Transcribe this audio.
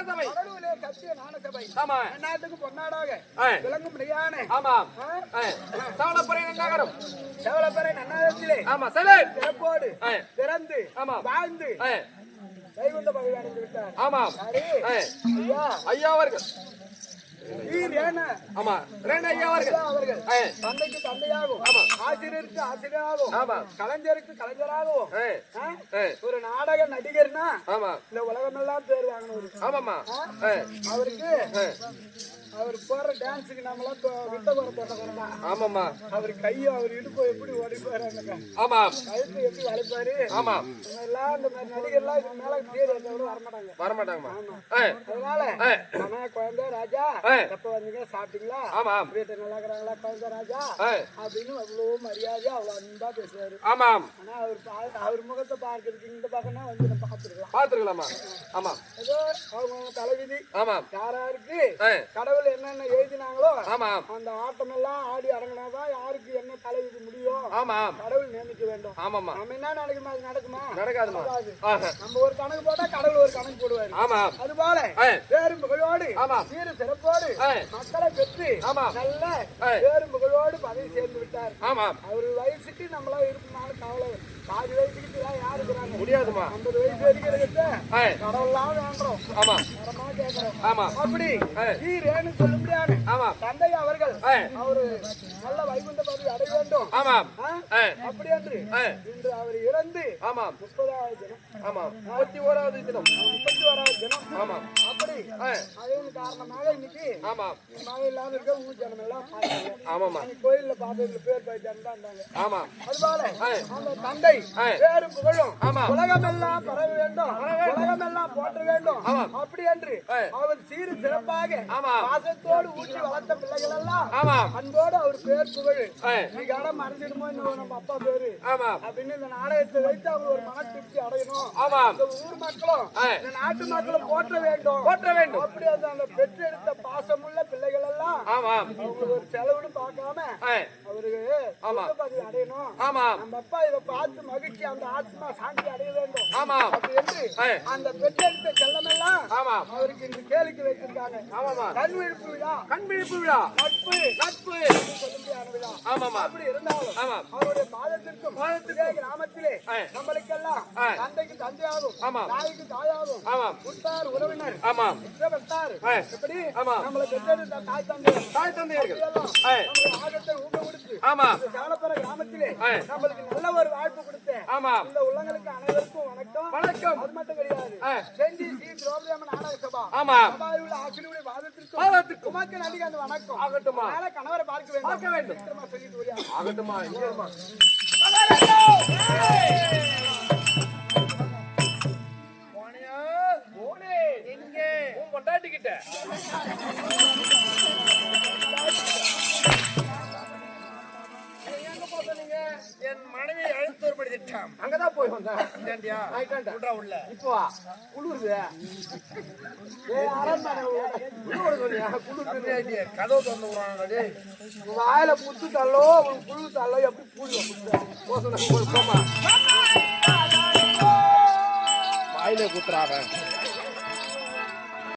சபை சபை ஆமா. நாட்டுக்கு பொன்னாடாக ஆ. விளங்கும் நிலையான ஆமாம் சவளப்பறை நகரம் சேவலப்பறை நன்னாரத்திலே ஆமா சிறப்போடு. பிறந்து. வாழ்ந்து ஆ, வைகுந்த பகவை அடைந்து விட்டார். ஆமாம் யாரு? ஆ, ஐயா. ஐயா அவர்கள். ஆமா ரேணு ஐயா அவர்கள். தந்தைக்கு தந்தையாகவும் ஆமா. ஆசிரியருக்கு ஆசிரியராகவும் ஆமா. கலைஞருக்கு? ஆ, ஒரு நாடக நடிகர்னா ஆமா. இந்த உலகமெல்லாம் பேர் வாங்கினவர். ஆமாம்மா. ஆ, அவருக்கு அவர் போற டான்ஸுக்கு நம்மளாம் தொ- விட்ட போற தொண்டை ஆமாம்மா. அவர் கையை அவர் இடுப்பை எப்படி ஓடிப்பாரு ஆமாம் கழுத்து எப்படி வளைப்பாரு? ஆமாம் இந்த மாதிரிலாம் இந்த மாதிரி நடிகர்லாம் இதுக்கு மேல எடுத்த கூட வரமாட்டாங்க. வரமாட்டாங்கம்மா. அதனால ஆ. அண்ணா குழந்தை ராஜா. எப்ப வந்தீங்க சாப்பிட்டீங்களா? ஆமாம் வீட்டை நல்லா இருக்கிறாங்களா குழந்தை ராஜா? அப்படின்னு அவ்வளோ மரியாதையா அவ்வளோ அன்பா பேசுவாரு. ஆமாம் ஆனா அவர் அவர் முகத்தை பார்க்கறதுக்கு இந்த பக்கம்னா வந்து நம்ம பார்த்துருக்கலாம். பார்த்துருக்கலாமா ஆமாம் ஏதோ அவங்க தலைவிதி. ஆமாம் யாராருக்கு? ஆ, என்னென்ன எழுதினாங்களோ ஆமாம். அந்த ஆட்டம் எல்லாம் ஆடி அடங்கினாதான் யாருக்கு என்ன தலைவிதி முடியும் ஆமாம். கடவுள் நியமிக்க வேண்டும். ஆமாம்மா. நம்ம என்ன நினைக்குமா அது நடக்குமா? நடக்காதுமா. நம்ம ஒரு கணக்கு போட்டா கடவுள் ஒரு கணக்கு போடுவாரு. ஆமாம். அது போல. பேரும் புகழோடு ஆமா. சீர சிறப்போடு. மக்களை பெற்று ஆமா. நல்ல. பேரும் புகழோடு பதவி சேர்ந்து விட்டார். ஆமாம். அவர் வயசுக்கு நம்மளா இருக்குனாலும் கவலை பாதி வயசுக்கு யாரு இருக்கிறாங்க? முடியாதுமா ஐம்பது வயசு வரைக்கும் இருக்கிறத கடவுள்லாம் ஆமாம் வரமா கேட்கிறோம் ஆமாம் அப்படி ஆ. ஈரேன்னு சொல்ல முடியாது. ஆமாம் தந்தை அவர்கள். அவரு நல்ல வைகுண்ட பதவி அடைய வேண்டும். ஆமாம் ஆ? ஆ, அப்படி என்று இன்று அவர் இறந்து ஆமாம் முப்பதாவது தினம். ஆமாம் முப்பத்தி ஓராவது தினம். முப்பத்தி ஓராவது தினம். ஆமாம் அப்படி அதன் காரணமாக இன்னைக்கு ஆமாம் மழை இல்லாம இருக்க ஊர் ஜனம் எல்லாம் அன்னைக்கு கோயில்ல பார்த்ததுல பேர் போயிட்டாங்க இருந்தாங்க. ஆமாம் அதுபோல. அந்த தந்தை. பேரும் புகழும். உலகமெல்லாம் பரவ வேண்டும். உலகமெல்லாம் போற்ற வேண்டும். அப்படி என்று. அவர் சீரு சிறப்பாக. பாசத்தோடு ஊற்றி வளர்த்த பிள்ளைகள் எல்லாம் அன்போடு அவர் பேர் புகழ். இன்னைக்கு மறைஞ்சிடுமோ இன்னும் நம்ம அப்பா பேரு. அப்படின்னு இந்த நாடகத்தை வைத்து அவர் ஒரு மன திருப்தி அடையணும் ஊர் மக்களும். இந்த நாட்டு மக்களும் போற்ற வேண்டும். போற்ற வேண்டும். அப்படி அந்த பெற்றெடுத்த பாசமுள்ள பிள்ளைகள் எல்லாம் ஆமாம் அவங்க ஒரு செலவுன்னு பார்க்காம அவருக்கு அடையணும். நம்ம அப்பா இதை பார்த்து மகிழ்ச்சி அந்த ஆத்மா சாந்தி அடைய வேண்டும். ஆமாம் அப்படி என்று ஆ. அந்த பெற்றெடுத்த செல்லமெல்லாம் ஆமாம் அவருக்கு இன்று கேளிக்கை வைத்திருக்காங்க. ஆமாம்மா கண் விழிப்பு விழா. கண் விழிப்பு விழா. நட்பு. நட்பு. விழா. அப்படி இருந்தாலும் ஆமாம் அவருடைய கிராமத்திலே. நம்மளுக்கெல்லாம். தந்தைக்கு தந்தையாகும் ஆமாம். தாய்க்கு தாயாகும் ஆமாம் உற்றார் உறவினர் ஆமாம் உற்றவர்த்தார் ஆ. எப்படி? ஆமாம். நம்மளை பெற்றெடுத்த தாய் தந்தை தாய் தந்தையர்கள். நம்மளுடைய ஆகத்தை ஊக்க கொடுத்து ஆமாம் இந்த சாலப்பர கிராமத்திலே. நம்மளுக்கு நல்ல ஒரு வாழ்ப்பு கொடுத்த ஆமாம் இந்த உள்ளங்களுக்கு அனைவருக்கும் வணக்கம். வணக்கம். அது மட்டும் கிடையாது. செஞ்சி ஸ்ரீ திரௌபதி அம்மன் நாடக சபா ஆமாம் சபாவில் உள்ள ஆசிரியருடைய வாதத்திற்கும் பாவத்துக்கும் உமக்கு அந்த வணக்கம். ஆகட்டுமா. அதனால கணவரை பார்க்க வேண்டும். பார்க்க வேண்டும். சீக்கிரமா சொல்லிட்டு வரியா ஆகட்டுமா. பொண்டாட்டிக்கிட்ட. விட்றா உள்ள. இப்போ. குளிருது. கதவு திறந்து வாயில புத்து தள்ளோ புழு தள்ளோ எப்படி புழு வாயில குத்துறாங்க.